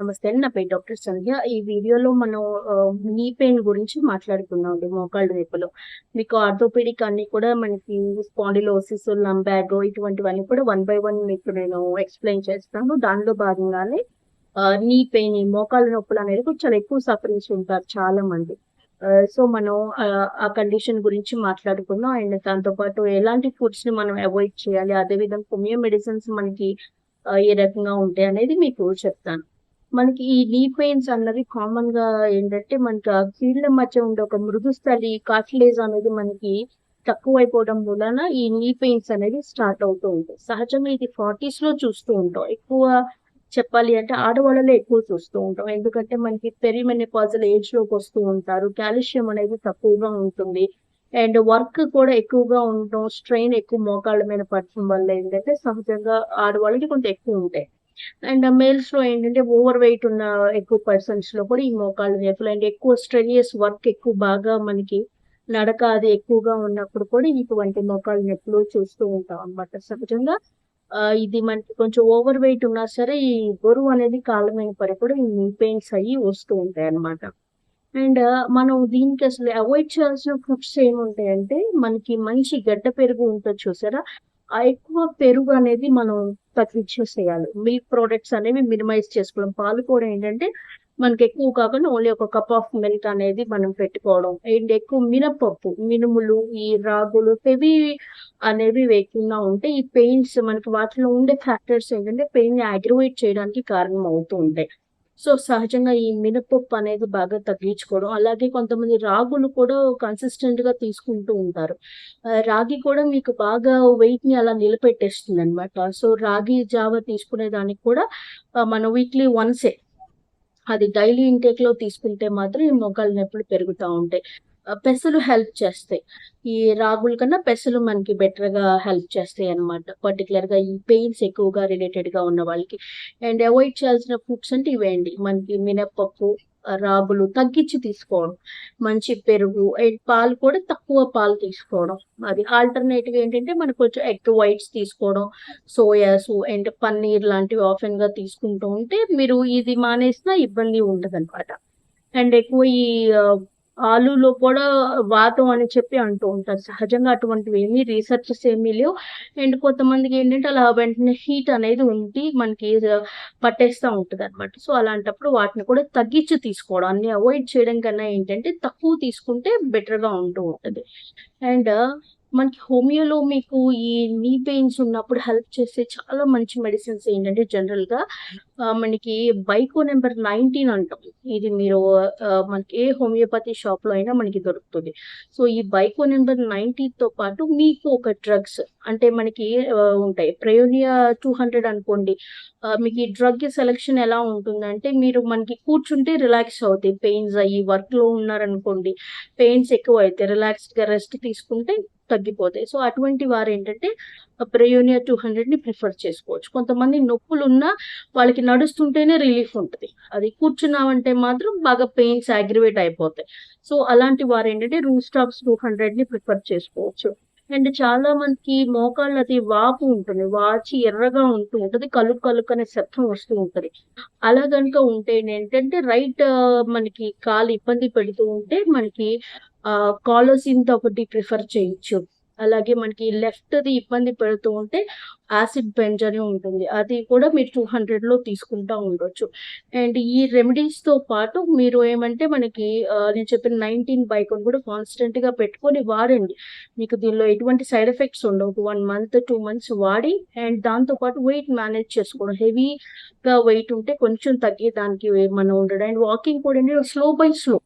నమస్తే అండి. నా పేరు డాక్టర్ సంధ్య. ఈ వీడియోలో మనం నీ పెయిన్ గురించి మాట్లాడుకున్నాం అండి. మోకాళ్ళ నొప్పులు. మీకు ఆర్థోపెడిక్ అన్ని కూడా మనకి స్పాండిలోసిస్, లంబాగో ఇటువంటివన్నీ కూడా వన్ బై వన్ మీకు నేను ఎక్స్‌ప్లెయిన్ చేస్తాను. దానిలో భాగంగానే నీ పెయిన్, మోకాళ్ళ నొప్పులు అనేది కూడా చాలా ఎక్కువ సఫరింగ్స్ ఉంటారు చాలా మంది సో, మనం ఆ కండిషన్ గురించి మాట్లాడుకున్నాం అండ్ దాంతో పాటు ఎలాంటి ఫుడ్స్‌ని మనం అవాయిడ్ చేయాలి, అదేవిధంగా హోమియో మెడిసిన్స్ మనకి ఏ రకంగా ఉంటాయి అనేది మీకు చెప్తాను. మనకి ఈ నీ పెయిన్స్ అన్నవి కామన్‌గా ఏంటంటే మనకి ఆ కీళ్ళ మధ్య ఉండే ఒక మృదుస్థలి కాటిలేజ్ అనేది మనకి తక్కువైపోవడం వలన ఈ నీ పెయిన్స్ అనేది స్టార్ట్ అవుతూ ఉంటాయి. సహజంగా ఇది 40స్‌లో చూస్తూ ఉంటాం. ఎక్కువ చెప్పాలి అంటే ఆడవాళ్ళలో ఎక్కువ చూస్తూ ఉంటాం. ఎందుకంటే మనకి పెరిమెనపాజల్ ఏజ్లోకి వస్తూ ఉంటారు. కాల్షియం అనేది తక్కువగా ఉంటుంది. అండ్ వర్క్ కూడా ఎక్కువగా ఉండడం, స్ట్రెయిన్ ఎక్కువ మోకాళ్ళ మీద పడటం వల్ల ఏంటంటే సహజంగా ఆడవాళ్ళకి కొంచెం ఎక్కువ ఉంటాయి. అండ్ మేల్స్‌లో uh, ఏంటంటే ఓవర్ వెయిట్ ఉన్న ఎక్కువ పర్సన్స్‌లో కూడా ఈ మోకాళ్ళు నొప్పులు అండ్ ఎక్కువ స్ట్రెనియస్ వర్క్ ఎక్కువ బాగా మనకి నడక అది ఎక్కువగా ఉన్నప్పుడు కూడా ఇటువంటి మోకాళ్ళ నొప్పులు చూస్తూ ఉంటాం అన్నమాట. సహజంగా ఇది మనకి కొంచెం ఓవర్ వెయిట్ ఉన్నా సరే ఈ బరువు అనేది కాళ్ళ మీద పడి కూడా ఈ నీ పెయిన్స్ అయ్యి వస్తూ ఉంటాయి అనమాట అండ్ uh, మనం దీనికి అసలు అవాయిడ్ చేయాల్సిన ఫుడ్స్ ఏముంటాయంటే మనకి మంచి గడ్డ పెరుగు ఉంటది చూసారా? ఆ ఎక్కువ పెరుగు అనేది మనం తగ్గించేసేయాలి. మిల్క్ ప్రోడక్ట్స్ అనేవి మినిమైజ్ చేసుకోవడం. పాలు కూడా ఏంటంటే మనకి ఎక్కువ కాకుండా ఓన్లీ ఒక కప్ ఆఫ్ మిల్క్ అనేది మనం పెట్టుకోవడం. అండ్ ఎక్కువ మినపప్పు, మినుములు, ఈ రాగులు హెవీ అనేవి వేయకుండా ఉంటే ఈ పెయిన్స్ మనకి వాటిలో ఉండే ఫ్యాక్టర్స్ ఏంటంటే పెయిన్‌ని అగ్రివేట్ చేయడానికి కారణం అవుతూ ఉంటాయి. సో, సహజంగా ఈ మినపప్పు అనేది బాగా తగ్గించుకోవడం. అలాగే కొంతమంది రాగులు కూడా కన్సిస్టెంట్‌గా తీసుకుంటూ ఉంటారు. రాగి కూడా మీకు బాగా వెయిట్‌ని అలా నిలబెట్టేస్తుంది అనమాట సో, రాగి జావ తీసుకునే దానికి కూడా మన వీక్లీ వన్సే అది డైలీ ఇంటేక్‌లో తీసుకుంటే మాత్రం ఈ మోకాళ్ళ నొప్పులు పెరుగుతూ ఉంటాయి. పెసలు హెల్ప్ చేస్తాయి. ఈ రాగుల కన్నా పెసలు మనకి బెటర్‌గా హెల్ప్ చేస్తాయి చేస్తాయన్నమాట. పర్టిక్యులర్‌గా ఈ పెయిన్స్ ఎక్కువగా రిలేటెడ్‌గా ఉన్న వాళ్ళకి. అండ్ అవాయిడ్ చేయాల్సిన ఫుడ్స్ అంటే ఇవేండి మనకి మినపప్పు, రాగులు తగ్గించి తీసుకోవడం. మంచి పెరుగు అండ్ పాలు కూడా తక్కువ పాలు తీసుకోవడం. అది ఆల్టర్నేటివ్ ఏంటంటే మనకు కొంచెం ఎగ్ వైట్స్ తీసుకోవడం. సోయాస్ అండ్ పన్నీర్ లాంటివి ఆఫెన్‌గా తీసుకుంటూ ఉంటే మీరు ఇది మానేసినా ఇబ్బంది ఉండదన్నమాట. అండ్ ఎక్కువ ఈ ఆలులో కూడా వాతం అని చెప్పి అంటూ ఉంటారు. సహజంగా అటువంటివి ఏమీ రీసెర్చెస్ ఏమీ లేవు. అండ్ కొంతమందికి ఏంటంటే అలా వెంటనే హీట్ అనేది ఉండి మనకి పట్టేస్తూ ఉంటుంది అనమాట సో, అలాంటప్పుడు వాటిని కూడా తగ్గించి తీసుకోవడం. అన్ని అవాయిడ్ చేయడం కన్నా ఏంటంటే తక్కువ తీసుకుంటే బెటర్‌గా ఉంటూ ఉంటుంది అండ్ మనకి హోమియోలో మీకు ఈ నీ పెయిన్స్ ఉన్నప్పుడు హెల్ప్ చేసే చాలా మంచి మెడిసిన్స్ ఏంటంటే జనరల్‌గా మనకి బైకో నెంబర్ నైన్టీన్ అంటాం. ఇది మీరు మనకి ఏ హోమియోపతి షాప్‌లో అయినా మనకి దొరుకుతుంది సో, ఈ బైకో నెంబర్ నైన్టీన్తో పాటు మీకు ఒక డ్రగ్స్ అంటే మనకి ఉంటాయి. ప్రయోనియా 200 అనుకోండి. మీకు ఈ డ్రగ్ సెలక్షన్ ఎలా ఉంటుందంటే మీరు మనకి కూర్చుంటే రిలాక్స్ అవుతాయి. పెయిన్స్ అయ్యి వర్క్‌లో ఉన్నారనుకోండి. పెయిన్స్ ఎక్కువ ఎక్కువైతాయి. రిలాక్స్డ్‌గా రెస్ట్ తీసుకుంటే తగ్గిపోతాయి. సో, అటువంటి వారు వారేంటంటే ప్రయోనియా 200ని ప్రిఫర్ చేసుకోవచ్చు. కొంతమంది నొప్పులు ఉన్నా వాళ్ళకి నడుస్తుంటేనే రిలీఫ్ ఉంటది. అది కూర్చున్నామంటే మాత్రం బాగా పెయిన్స్ అగ్రివేట్ అయిపోతాయి. సో, అలాంటి వారు ఏంటంటే రూల్ స్టాప్స్ టూ హండ్రెడ్ని ప్రిఫర్ చేసుకోవచ్చు. అండ్ చాలా మందికి మోకాళ్ళది వాపు ఉంటుంది. వాచి ఎర్రగా ఉంటూ ఉంటది. కలుక్ కలుక్ అనే శబ్దం వస్తూ ఉంటది. అలా కనుక ఉంటే ఏంటంటే రైట్ మనకి కాలు ఇబ్బంది పెడుతూ ఉంటే మనకి కాలోసిన్ ఒకటి ప్రిఫర్ చేయొచ్చు. అలాగే మనకి లెఫ్ట్‌ది ఇబ్బంది పెడుతూ ఉంటే యాసిడ్ బెంజ్ అని ఉంటుంది. అది కూడా మీరు 200లో తీసుకుంటా ఉండొచ్చు. అండ్ ఈ రెమెడీస్‌తో పాటు మీరు ఏమంటే మనకి నేను చెప్పిన 19 బైకోని కూడా కాన్స్టెంట్‌గా పెట్టుకొని వాడండి. మీకు దీనిలో ఎటువంటి సైడ్ ఎఫెక్ట్స్ ఉండవు. వన్ మంత్, టూ మంత్స్ వాడి అండ్ దాంతో పాటు వెయిట్ మేనేజ్ చేసుకోవడం. హెవీగా వెయిట్ ఉంటే కొంచెం తగ్గేదానికి మనం ఉండడం. అండ్ వాకింగ్ కూడా ఏంటంటే స్లో బై స్లో.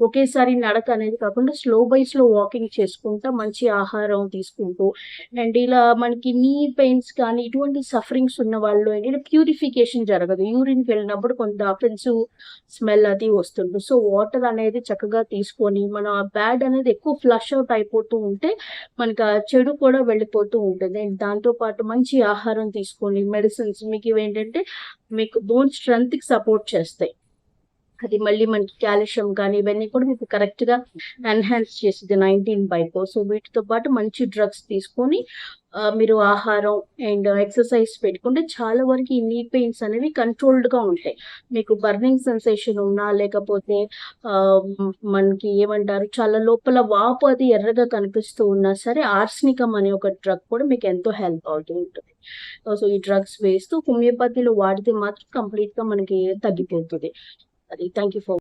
ఒకేసారి నడక అనేది కాకుండా స్లో బై స్లో వాకింగ్ చేసుకుంటా మంచి ఆహారం తీసుకుంటూ అండ్ ఇలా మనకి నీ పెయిన్స్ కానీ ఇటువంటి సఫరింగ్స్ ఉన్న వాళ్ళు ఏంటంటే ప్యూరిఫికేషన్ జరగదు. యూరిన్‌కి వెళ్ళినప్పుడు కొంత అఫెన్సివ్ స్మెల్ అది వస్తుంది. సో, వాటర్ అనేది చక్కగా తీసుకొని మన బ్యాడ్ అనేది ఎక్కువ ఫ్లష్ అవుట్ అయిపోతూ ఉంటే మనకి ఆ చెడు కూడా వెళ్ళిపోతూ ఉంటుంది. అండ్ దాంతో పాటు మంచి ఆహారం తీసుకొని మెడిసిన్స్ మీకు ఇవేంటంటే మీకు బోన్ స్ట్రెంత్కి సపోర్ట్ చేస్తాయి. అది మళ్ళీ మనకి కాల్షియం కానీ ఇవన్నీ కూడా మీకు కరెక్ట్గా ఎన్హాన్స్ చేసింది నైన్టీన్ బైక్ సో వీటితో పాటు మంచి డ్రగ్స్ తీసుకొని మీరు ఆహారం అండ్ ఎక్సర్సైజ్ పెట్టుకుంటే చాలా వరకు ఈ నీ పెయిన్స్ అనేవి కంట్రోల్డ్గా ఉంటాయి. మీకు బర్నింగ్ సెన్సేషన్ ఉన్నా లేకపోతే మనకి ఏమంటారు చాలా లోపల వాపు అది ఎర్రగా కనిపిస్తూ ఉన్నా సరే ఆర్స్నికం అనే ఒక డ్రగ్ కూడా మీకు ఎంతో హెల్ప్ అవుతూ ఉంటుంది. సో ఈ డ్రగ్స్ వేస్తూ హోమియోపతిలో వాడితే మాత్రం కంప్లీట్గా మనకి తగ్గిపోతుంది. అది థ్యాంక్ యూ ఫర్